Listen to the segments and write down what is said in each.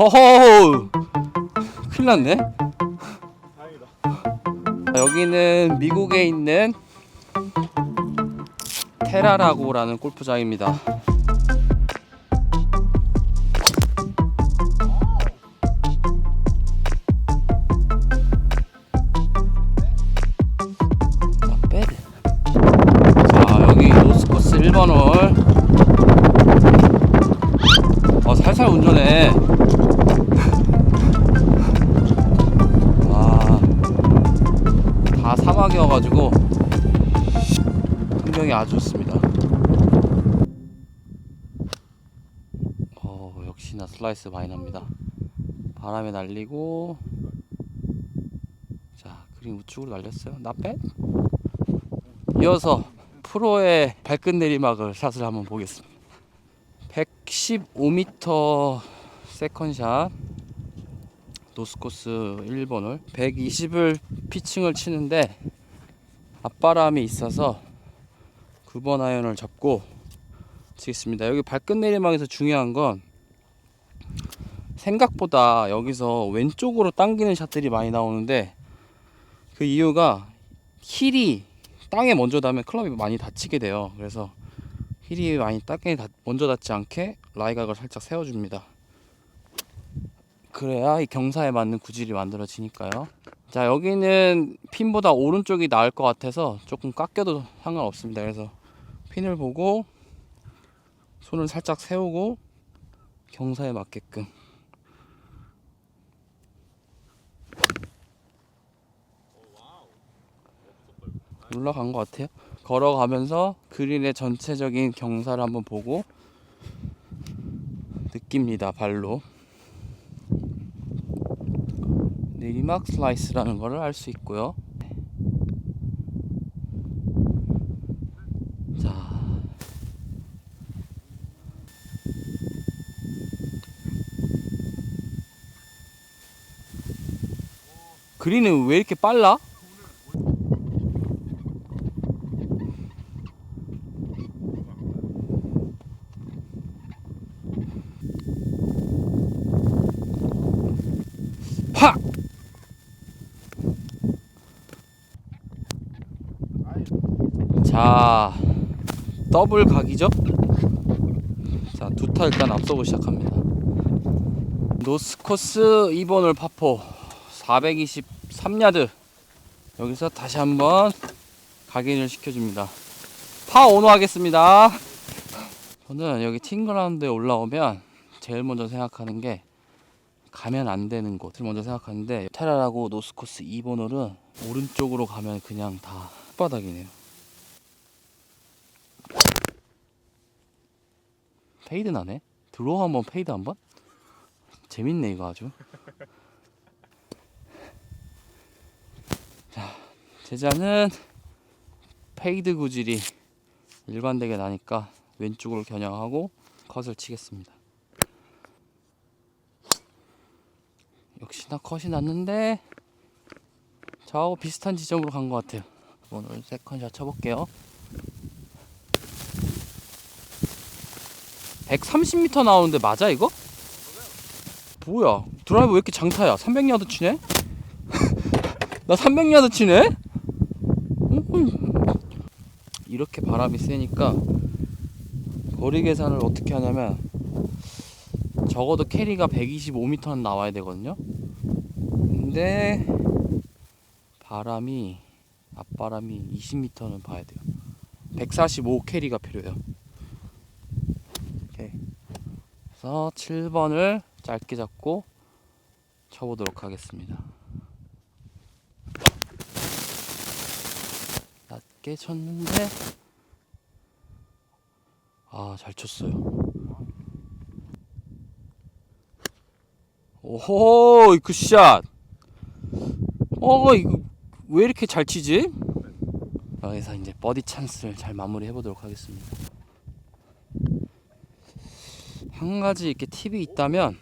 허허. 큰일 났네. 다행이다. 자, 여기는 미국에 있는 테라라고라는 골프장입니다 어, 역시나 슬라이스 많이 납니다. 바람에 날리고 자 그린 우측으로 날렸어요. 나빼 이어서 프로의 발끝 내리막을 샷을 한번 보겠습니다. 115m 세컨샷 노스코스 1번을 120을 피칭을 치는데 앞바람이 있어서 9번 아이언을 잡고 치겠습니다. 여기 발끝 내리막에서 중요한 건 생각보다 여기서 왼쪽으로 당기는 샷들이 많이 나오는데 그 이유가 힐이 땅에 먼저 닿으면 클럽이 많이 다치게 돼요. 그래서 힐이 많이 땅에 닿- 먼저 닿지 않게 라이각을 살짝 세워줍니다. 그래야 이 경사에 맞는 구질이 만들어지니까요. 자 여기는 핀보다 오른쪽이 나을 것 같아서 조금 깎여도 상관없습니다. 그래서 핀을 보고 손을 살짝 세우고 경사에 맞게끔 올라간 것 같아요. 걸어가면서 그린의 전체적인 경사를 한번 보고 느낍니다. 발로. 내리막 슬라이스라는 것을 알 수 있고요. 자. 그린은 왜 이렇게 빨라? 팍! 자, 더블 각이죠? 자, 두타 일단 앞서고 시작합니다. 노스코스 2번을 파포 423야드. 여기서 다시 한번 각인을 시켜줍니다. 파 오너 하겠습니다. 저는 여기 팅그라운드에 올라오면 제일 먼저 생각하는 게 가면 안 되는 곳을 먼저 생각하는데 테라라고 노스코스 2번 홀은 오른쪽으로 가면 그냥 다 흙바닥이네요. 페이드 나네. 드로우 한번 페이드 한번. 재밌네 이거 아주. 자 제자는 페이드 구질이 일반되게 나니까 왼쪽으로 겨냥하고 컷을 치겠습니다. 역시나 컷이 났는데 저하고 비슷한 지점으로 간 것 같아요. 오늘 세컨샷 쳐볼게요. 130m 나오는데 맞아 이거? 뭐야 드라이브 왜 이렇게 장타야 300야드 치네? 나 300야드 치네? 음. 이렇게 바람이 세니까 거리 계산을 어떻게 하냐면 적어도 캐리가 125m는 나와야 되거든요 근데 바람이 앞바람이 20m는 봐야 돼요 145 캐리가 필요해요 오케이. 그래서 7번을 짧게 잡고 쳐보도록 하겠습니다 낮게 쳤는데 아 잘 쳤어요 오호 굿샷 어 이거 왜 이렇게 잘 치지? 여기서 이제 버디 찬스를 잘 마무리 해 보도록 하겠습니다 한 가지 이렇게 팁이 있다면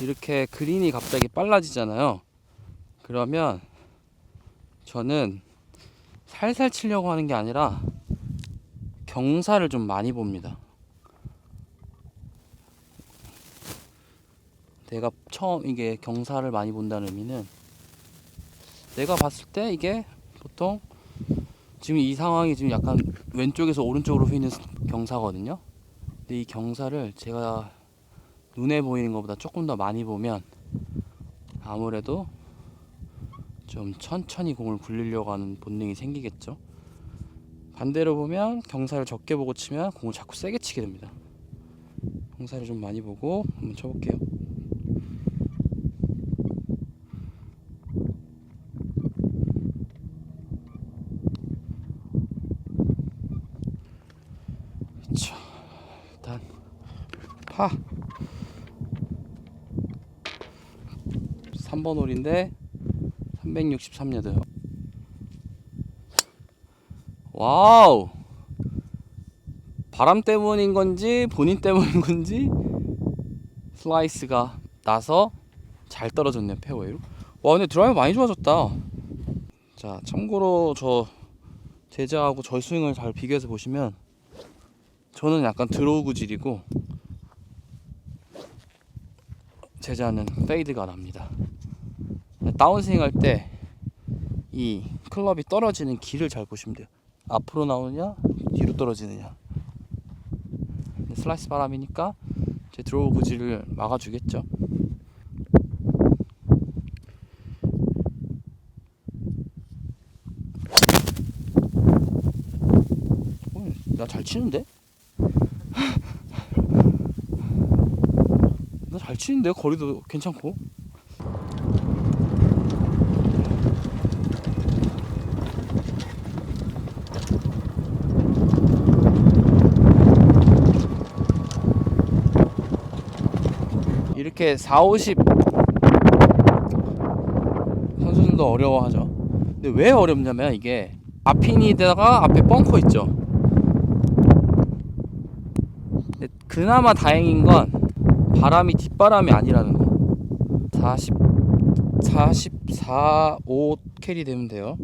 이렇게 그린이 갑자기 빨라지잖아요 그러면 저는 살살 치려고 하는 게 아니라 경사를 좀 많이 봅니다 내가 처음 이게 경사를 많이 본다는 의미는 내가 봤을 때 이게 보통 지금 이 상황이 지금 약간 왼쪽에서 오른쪽으로 휘는 경사거든요. 근데 이 경사를 제가 눈에 보이는 것보다 조금 더 많이 보면 아무래도 좀 천천히 공을 굴리려고 하는 본능이 생기겠죠. 반대로 보면 경사를 적게 보고 치면 공을 자꾸 세게 치게 됩니다. 경사를 좀 많이 보고 한번 쳐볼게요. 자, 일단 파. 3번 홀인데 363야드. 와우. 바람 때문인 건지 본인 때문인 건지 슬라이스가 나서 잘 떨어졌네요 페어웨이로. 와 근데 드라이브 많이 좋아졌다. 자 참고로 저 제자하고 저의 스윙을 잘 비교해서 보시면 저는 약간 드로우 구질이고 제자는 페이드가 납니다. 다운스윙 할 때 이 클럽이 떨어지는 길을 잘 보시면 돼요. 앞으로 나오느냐 뒤로 떨어지느냐. 슬라이스 바람이니까 제 드로우 구질을 막아주겠죠. 나 잘 치는데? 나 잘 치는데 거리도 괜찮고 이렇게 4, 50 선수들도 어려워하죠. 근데 왜 어렵냐면 이게 앞핀이다가 앞에 벙커 있죠. 그나마 다행인 건 바람이 뒷바람이 아니라는 거. 40 44 5 캐리 되면 돼요.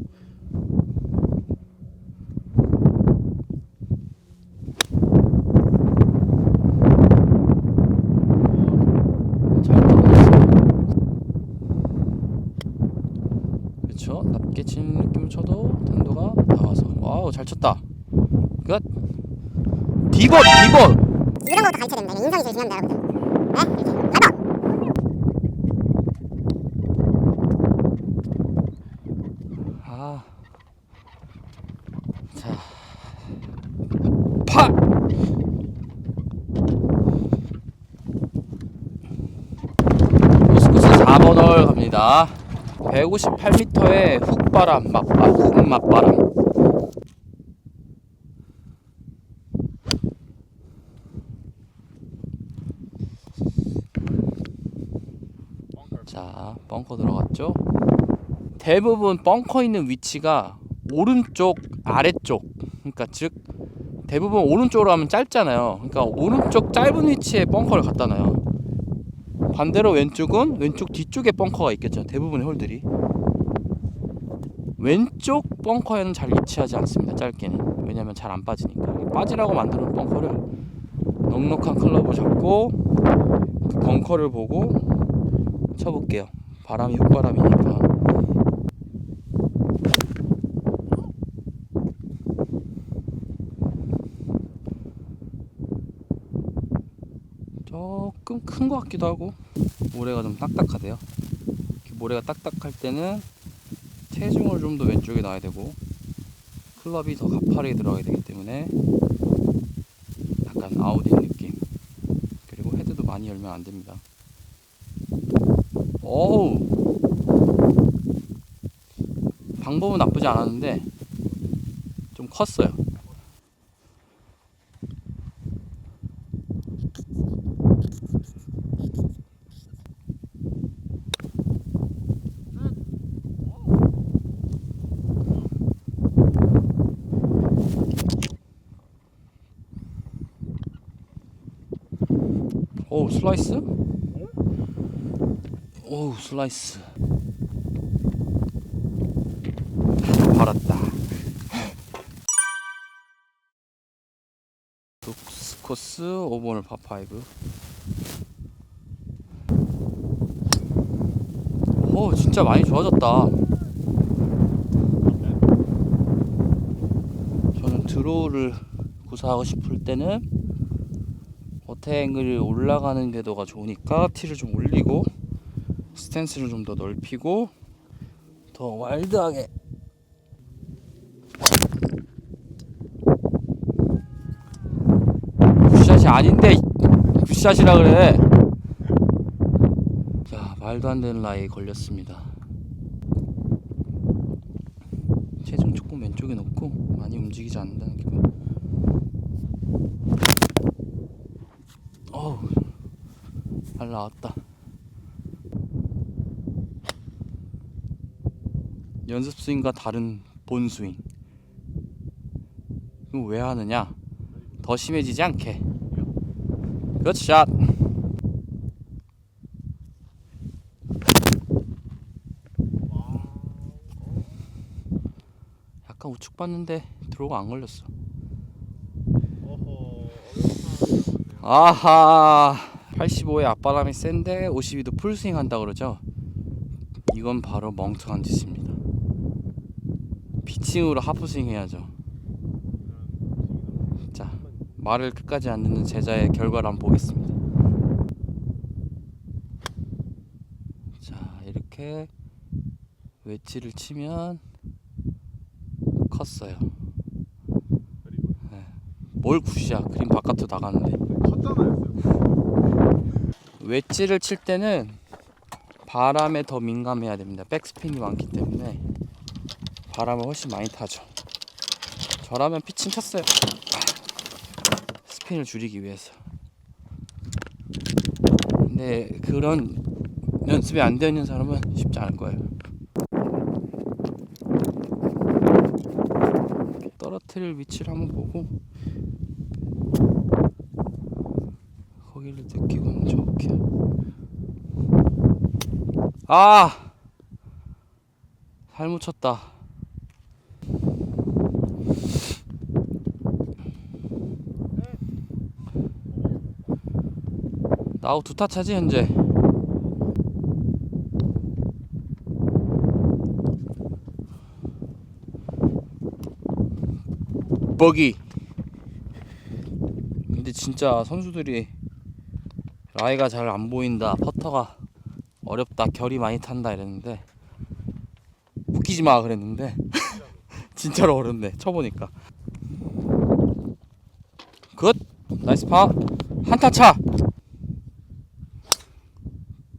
잘 쳤다. 끝. 디봇 디봇. 이런 것도 가르쳐야 됩니다. 인성이 제일 여러분들. 네? 아. 자. 파! 코스코스 4번 홀 갑니다. 158m의 훅바람, 맞바, 훅맛바람. 자, 들어갔죠? 대부분 벙커 있는 위치가 오른쪽 아래쪽. 그러니까 즉 대부분 오른쪽으로 하면 짧잖아요. 그러니까 오른쪽 짧은 위치에 벙커를 갖다 놔요. 반대로 왼쪽은 왼쪽 뒤쪽에 벙커가 있겠죠. 대부분의 홀들이. 왼쪽 벙커에는 잘 위치하지 않습니다 짧게는. 왜냐면 잘안 빠지니까. 빠지라고 만드는 벙커를 넉넉한 클럽을 잡고 그 벙커를 보고 쳐볼게요 바람이 훅바람이니까. 조금 큰 것 같기도 하고 모래가 좀 딱딱하대요. 모래가 딱딱할 때는 체중을 좀 더 왼쪽에 놔야 되고 클럽이 더 가파르게 들어가야 되기 때문에 약간 아웃인 느낌. 그리고 헤드도 많이 열면 안 됩니다 어우 방법은 나쁘지 않았는데 좀 컸어요 오 슬라이스? 오 슬라이스. 받았다. 독스코스 5번을 파5 진짜 많이 좋아졌다. 저는 드로우를 구사하고 싶을 때는 어태앵글이 올라가는 궤도가 좋으니까 티를 좀 올리고 스탠스를 좀 더 넓히고 더 와일드하게. 굿샷이 아닌데 굿샷이라 그래. 자 말도 안 되는 라이에 걸렸습니다. 체중 조금 왼쪽에 놓고 많이 움직이지 않는다는 기분 어우 잘 나왔다 연습 스윙과 다른 본 스윙. 이거 왜 하느냐? 더 심해지지 않게. 그렇지 샷. 약간 우측 봤는데 들어가 안 걸렸어. 아하 85에 앞바람이 센데 52도 풀스윙 한다 그러죠? 이건 바로 멍청한 짓입니다 피칭으로 하프스윙 해야죠. 자 말을 끝까지 안 듣는 제자의 결과를 한번 보겠습니다. 자 이렇게 웨지를 치면 컸어요. 네. 뭘 굿이야. 그림 바깥으로 나가는데. 컸잖아요 웨지를 칠 때는 바람에 더 민감해야 됩니다. 백스핀이 많기 때문에 바람을 훨씬 많이 타죠. 저라면 피칭 쳤어요. 스핀을 줄이기 위해서. 근데 그런 연습이 안 되어 있는 사람은 쉽지 않을 거예요. 떨어뜨릴 위치를 한번 보고 거기를 느끼고는 좋게. 아! 잘못 쳤다. 나우 두 타 차지 현재. 버기. 근데 진짜 선수들이 라이가 잘 안 보인다. 퍼터가 어렵다. 결이 많이 탄다 이랬는데 웃기지 마 그랬는데 진짜로 어렵네. 쳐보니까. 굿. 나이스 파. 한타 차.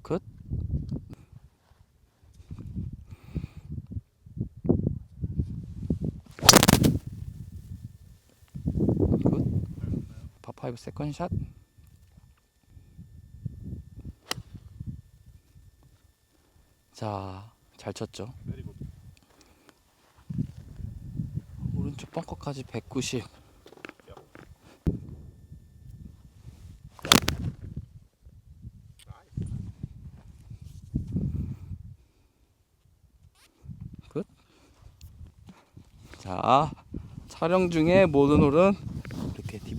굿. 굿. 파파이브 세컨 샷. 자, 잘 쳤죠. 오른쪽 벙커까지 190. 끝. 자, 촬영 중에 모든 홀은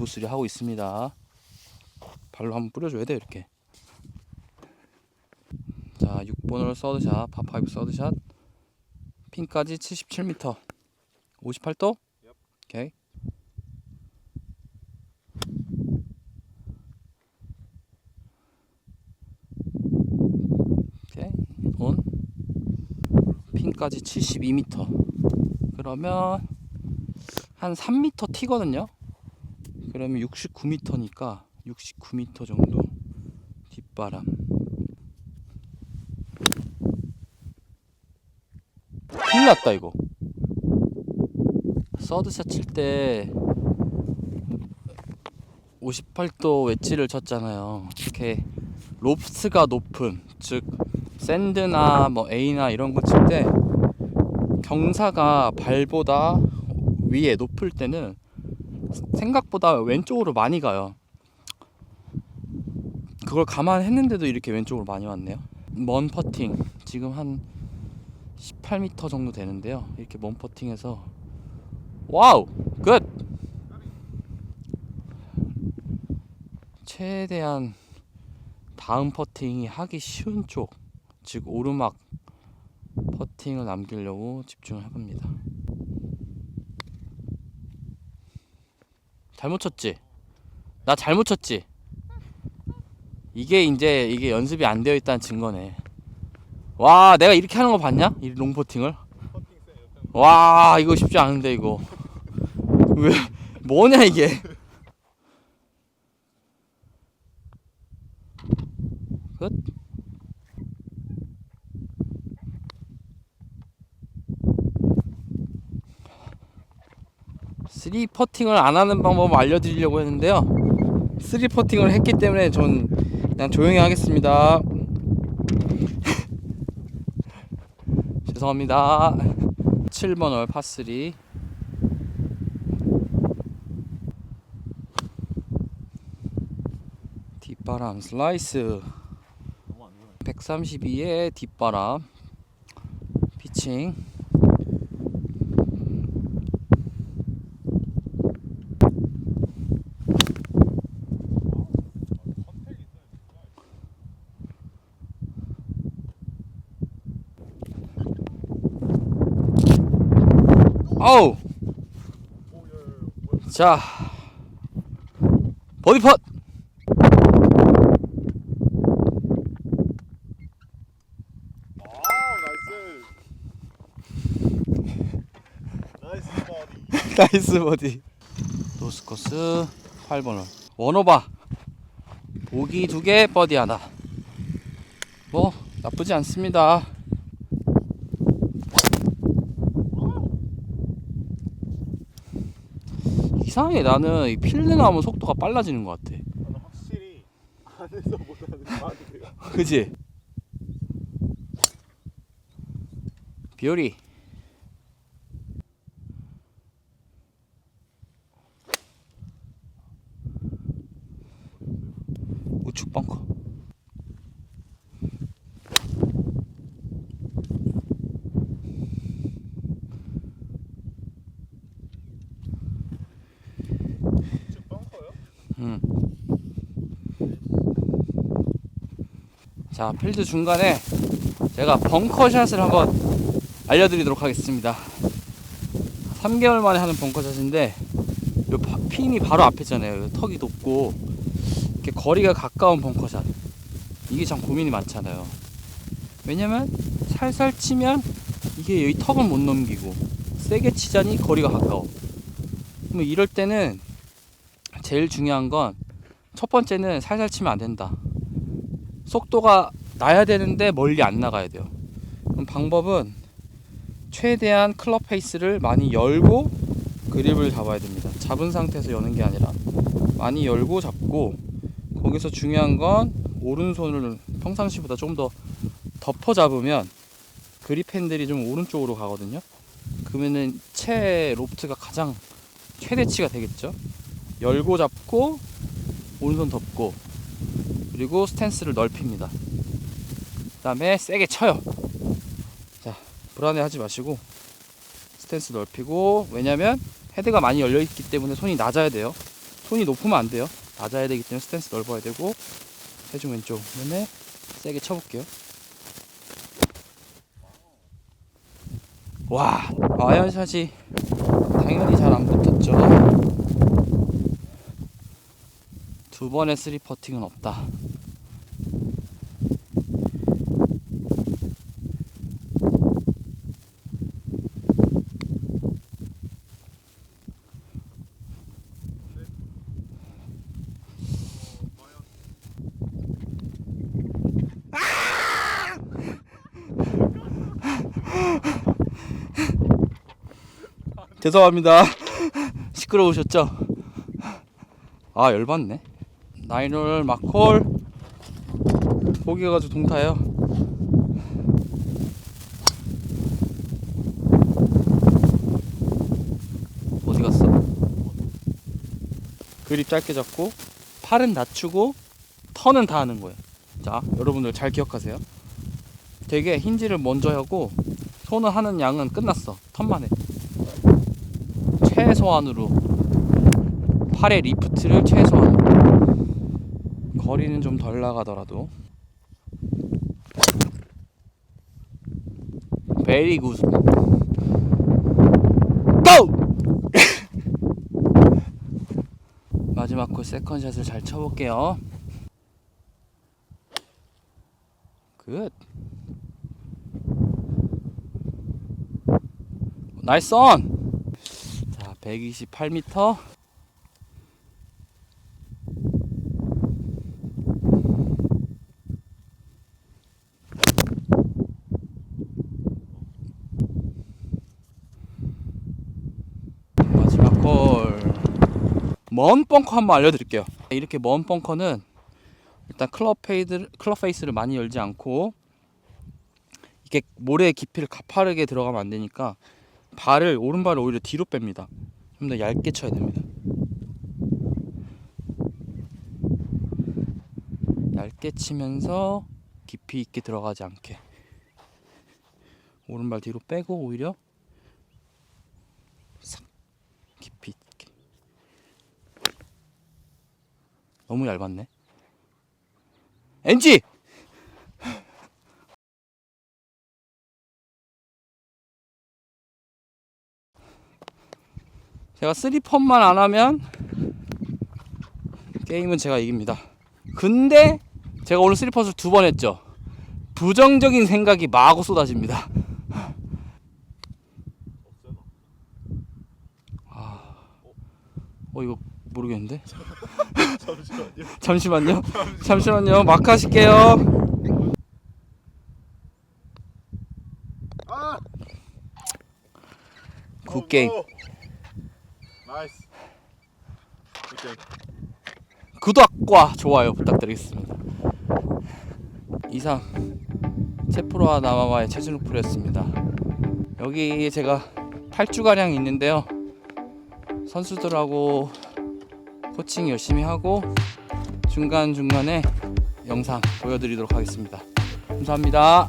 이렇게 디보스리 하고 있습니다. 발로 한번 뿌려줘야 돼 이렇게. 자, 6번 홀 서드샷, 파5 서드샷. 핀까지 77m. 58도? Yep. 오케이. 오케이. 온. 핀까지 72m. 그러면 한 3m 튀거든요. 그러면 69m니까 69m 정도 뒷바람. 큰일 났다 이거. 서드샷 칠 때 58도 웨지를 쳤잖아요. 이렇게 롭스가 높은 즉 샌드나 뭐 A나 이런 거 칠 때 경사가 발보다 위에 높을 때는 생각보다 왼쪽으로 많이 가요. 그걸 감안했는데도 이렇게 왼쪽으로 많이 왔네요. 먼 퍼팅 지금 한 18m 정도 되는데요. 이렇게 먼 퍼팅해서 와우 끝 최대한 다음 퍼팅이 하기 쉬운 쪽 즉 오르막 퍼팅을 남기려고 집중을 해봅니다. 잘못 쳤지? 나 잘못 쳤지? 이게 이제 이게 연습이 안 되어 있다는 증거네. 와, 내가 이렇게 하는 거 봤냐? 이 롱퍼팅을? 와, 이거 쉽지 않은데 이거. 왜 뭐냐 이게? 끝. 쓰리 퍼팅을 안 하는 방법을 알려드리려고 했는데요. 쓰리 퍼팅을 했기 때문에 전 그냥 조용히 하겠습니다. 죄송합니다. 7번 홀 파3 뒷바람 슬라이스 132의 뒷바람 피칭 아우. 자. 버디 펫아 나이스. 나이스 버디. 노스코스 8번을 원오바. 보기 두 개 버디 하나. 뭐 나쁘지 않습니다 이상하게 나는 이 필드 나오면 속도가 빨라지는 것 같아. 확실히 안에서보다는 빠르네요. 그지? 비오리 우측 벙커 쭉 벙커요? 음. 자, 필드 중간에 제가 벙커샷을 한번 알려드리도록 하겠습니다. 3개월 만에 하는 벙커샷인데, 요 파- 핀이 바로 앞에 있잖아요. 요 턱이 높고, 이렇게 거리가 가까운 벙커샷. 이게 참 고민이 많잖아요. 왜냐면, 살살 치면, 이게 여기 턱은 못 넘기고, 세게 치자니 거리가 가까워. 그럼 이럴 때는, 제일 중요한 건, 첫 번째는 살살 치면 안 된다. 속도가 나야 되는데 멀리 안 나가야 돼요. 그럼 방법은 최대한 클럽 페이스를 많이 열고 그립을 잡아야 됩니다. 잡은 상태에서 여는 게 아니라 많이 열고 잡고 거기서 중요한 건 오른손을 평상시보다 좀더 덮어 잡으면 그립 핸들이 좀 오른쪽으로 가거든요. 그러면은 채 로프트가 가장 최대치가 되겠죠. 열고 잡고 오른손 덮고 그리고 스탠스를 넓힙니다. 그 다음에 세게 쳐요. 자, 불안해 하지 마시고 스탠스 넓히고 왜냐면 헤드가 많이 열려 있기 때문에 손이 낮아야 돼요. 손이 높으면 안 돼요. 낮아야 되기 때문에 스탠스 넓어야 되고 해중 왼쪽 그다음에 세게 쳐볼게요. 와, 아이언샷이 당연히 잘 안 붙었죠. 두 번의 쓰리 퍼팅은 없다. 죄송합니다. 시끄러우셨죠? 아 열받네. 나인홀 마콜 보기가 가지고 동타예요. 어디 갔어? 그립 짧게 잡고 팔은 낮추고 턴은 다 하는 거예요. 자, 여러분들 잘 기억하세요. 되게 힌지를 먼저 하고 손을 하는 양은 끝났어. 턴만 해. 최소한으로 팔의 리프트를 최소한으로 거리는 좀 덜 나가더라도 베리 굿. 고! 마지막 홀 세컨샷을 잘 쳐볼게요. 굿. 나이스 온! 자, 128m. 마지막 홀. 먼 벙커 한번 알려드릴게요. 이렇게 먼 벙커는 일단 클럽 페이드, 클럽 페이스를 많이 열지 않고 이게 모래의 깊이를 가파르게 들어가면 안 되니까 발을 오른발을 오히려 뒤로 뺍니다. 좀 더 얇게 쳐야 됩니다. 얇게 치면서 깊이 있게 들어가지 않게 오른발 뒤로 빼고 오히려 싹 깊이 있게 너무 얇았네 NG! 제가 3펀만 안 하면 게임은 제가 이깁니다. 근데 제가 오늘 3펀을 두 번 했죠. 부정적인 생각이 마구 쏟아집니다. 아, 어 이거 모르겠는데. 잠시만요. 잠시만요. 잠시만요. 마크 하실게요. 아! 굿 게임. 오, 오. 나이스. 굿 게임. 구독과 좋아요 부탁드리겠습니다. 이상 채프로와 나마와의 최준욱 프로였습니다. 여기 제가 8주 가량 있는데요. 선수들하고 코칭 열심히 하고 중간 중간에 영상 보여드리도록 하겠습니다. 감사합니다.